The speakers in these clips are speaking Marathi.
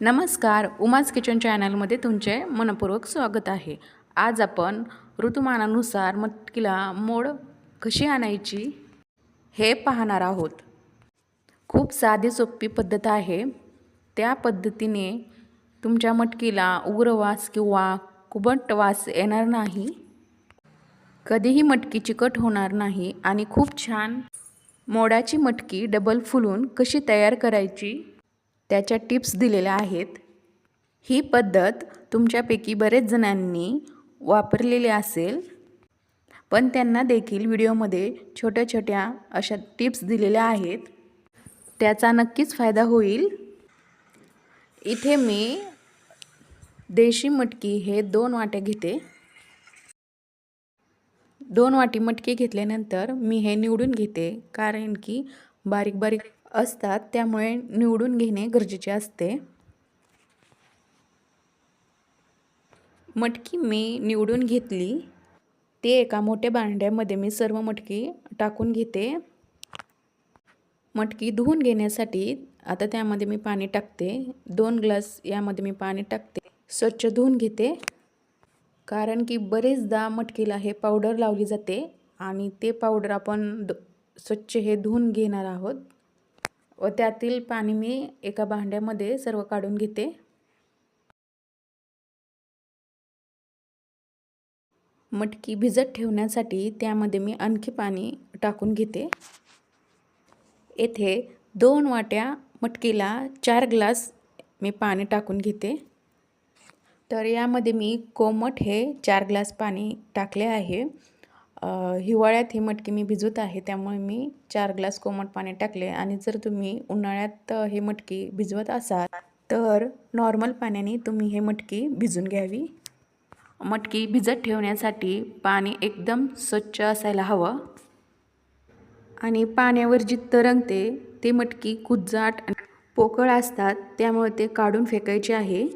नमस्कार उमाज किचन चॅनलमध्ये तुमचे मनपूर्वक स्वागत आहे. आज आपण ऋतुमानानुसार मटकीला मोड कशी आणायची हे पाहणार आहोत. खूप साधी सोपी पद्धत आहे. त्या पद्धतीने तुमच्या मटकीला उग्रवास किंवा कुबट वास येणार नाही. कधीही मटकी चिकट होणार नाही आणि खूप छान मोडाची मटकी डबल फुलून कशी तयार करायची त्याच्या टिप्स दिलेल्या आहेत. ही पद्धत तुमच्यापैकी बरेच जणांनी वापरलेली असेल. पण त्यांना देखील व्हिडिओमध्ये छोट्या छोट्या अशा टिप्स दिलेल्या आहेत. त्याचा नक्कीच फायदा होईल. इथे मी देशी मटकी हे दोन वाट्या घेते. दोन वाटी मटकी घेतल्यानंतर मी हे निवडून घेते. कारण की बारीक बारीक असतात त्यामुळे निवडून घेणे गरजेचे असते. मटकी मी निवडून घेतली. ते एका मोठ्या भांड्यामध्ये मी सर्व मटकी टाकून घेते. मटकी धुवून घेण्यासाठी आता त्यामध्ये मी पाणी टाकते. दोन ग्लास यामध्ये मी पाणी टाकते. स्वच्छ धुवून घेते. कारण की बरेचदा मटकीला हे पावडर लावली जाते आणि ते पावडर आपण स्वच्छ हे धुवून घेणार आहोत. व त्यातील पाणी मी एका भांड्यामध्ये सर्व काढून घेते. मटकी भिजत ठेवण्यासाठी त्यामध्ये मी आणखी पाणी टाकून घेते. येथे दोन वाट्या मटकीला चार ग्लास मी पाणी टाकून घेते. तर यामध्ये मी कोमट हे चार ग्लास पाणी टाकले आहे. हिवाळ्यात ही मटकी मी भिजवत आहे त्यामुळे मी चार ग्लास कोमट पाणी टाकले आणि जर तुम्ही उन्हाळ्यात हे मटकी भिजवत असाल तर नॉर्मल पाण्याने तुम्ही हे मटकी भिजून घ्यावी. मटकी भिजत ठेवण्यासाठी पाणी एकदम स्वच्छ असायला हवं आणि पाण्यावर जी तरंगते ते मटकी कुजाट पोकळ असतात त्यामुळे ते काढून फेकायचे आहे.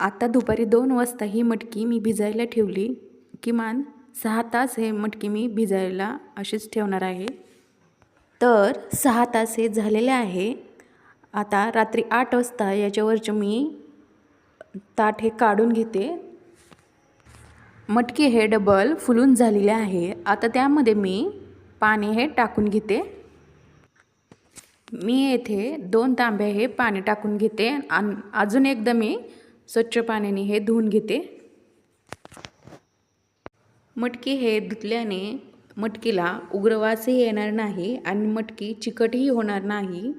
आता दुपारी दोन वाजता ही मटकी मी भिजायला ठेवली किमान सहा तास हे मटकी मी भिजायला अशीच ठेवणार आहे. तर सहा तास हे झालेले आहे. आता रात्री आठ वाजता याच्यावरचे मी ताट हे काढून घेते. मटकी हे डबल फुलून झालेले आहे. आता त्यामध्ये मी पाणी हे टाकून घेते. मी येथे दोन तांबे हे पाणी टाकून घेते. आणि अजून एकदा मी स्वच्छ पाण्याने हे धुवून घेते. मटकी हे धुतल्याने मटकीला उग्रवासही येणार नाही आणि मटकी चिकटही होणार नाही.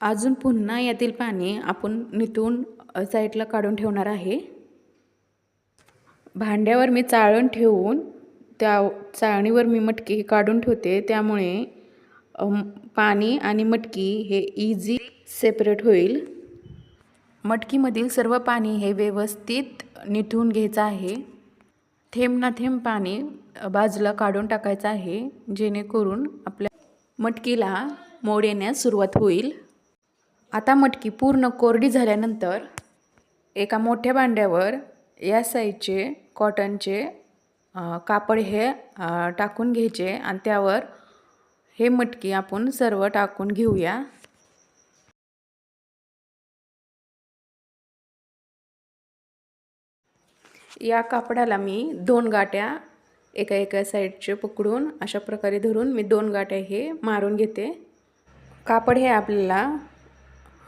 अजून पुन्हा यातील पाणी आपण निथून साईडला काढून ठेवणार आहे. भांड्यावर मी चाळण ठेवून त्या चाळणीवर मी मटकी काढून ठेवते. त्यामुळे पाणी आणि मटकी हे इझी सेपरेट होईल. मटकीमधील सर्व पाणी हे व्यवस्थित निथून घ्यायचं आहे. थेंब ना थेंब पाणी बाजूला काढून टाकायचं आहे जेणेकरून आपल्या मटकीला मोड येण्यास सुरुवात होईल. आता मटकी पूर्ण कोरडी झाल्यानंतर एका मोठ्या भांड्यावर या साईजचे कॉटनचे कापड हे टाकून घ्यायचे आणि त्यावर हे मटकी आपण सर्व टाकून घेऊया. या कापडाला मी दोन गाट्या एका एका साईडचे पकडून अशा प्रकारे धरून मी दोन गाट्या हे मारून घेते. कापड हे आपल्याला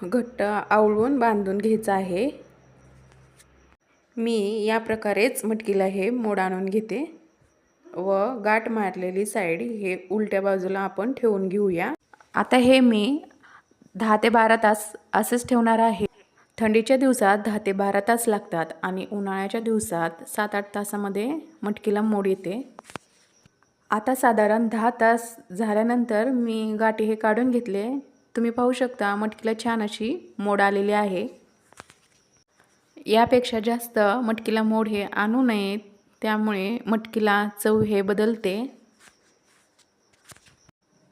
घट्ट आवळून बांधून घ्यायचं आहे. मी या प्रकारेच मटकीला हे मोड आणून घेते व गाठ मारलेली साईड हे उलट्या बाजूला आपण ठेवून घेऊया. आता हे मी दहा ते बारा तास असेच ठेवणार आहे. थंडीच्या दिवसात दहा ते बारा तास लागतात. आणि उन्हाळ्याच्या दिवसात सात आठ तासामध्ये मटकीला मोड येते. आता साधारण दहा तास झाल्यानंतर मी गाठी हे काढून घेतले. तुम्ही पाहू शकता मटकीला छान अशी मोड आलेली आहे. यापेक्षा जास्त मटकीला मोड हे आणू नये त्यामुळे मटकीला चव हे बदलते.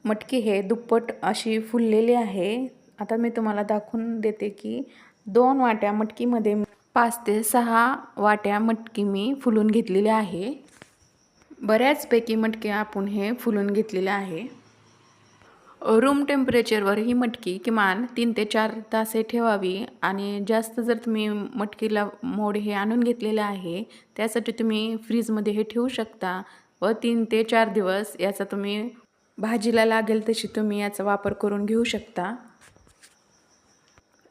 मटकी हे दुप्पट अशी फुललेली आहे. आता मी तुम्हाला दाखवून देते की दोन वाट्या मटकीमध्ये पाच ते सहा वाट्या मटकी मी फुलून घेतलेली आहे. बऱ्याचपैकी मटकी आपण हे फुलून घेतलेले आहे. रूम टेम्परेचरवर ही मटकी किमान तीन ते चार तासे ठेवावी आणि जास्त जर तुम्ही मटकीला मोड हे आणून घेतलेलं आहे त्यासाठी तुम्ही फ्रीजमध्ये हे ठेवू शकता व तीन ते चार दिवस याचा तुम्ही भाजीला लागेल तशी तुम्ही याचा वापर करून घेऊ शकता.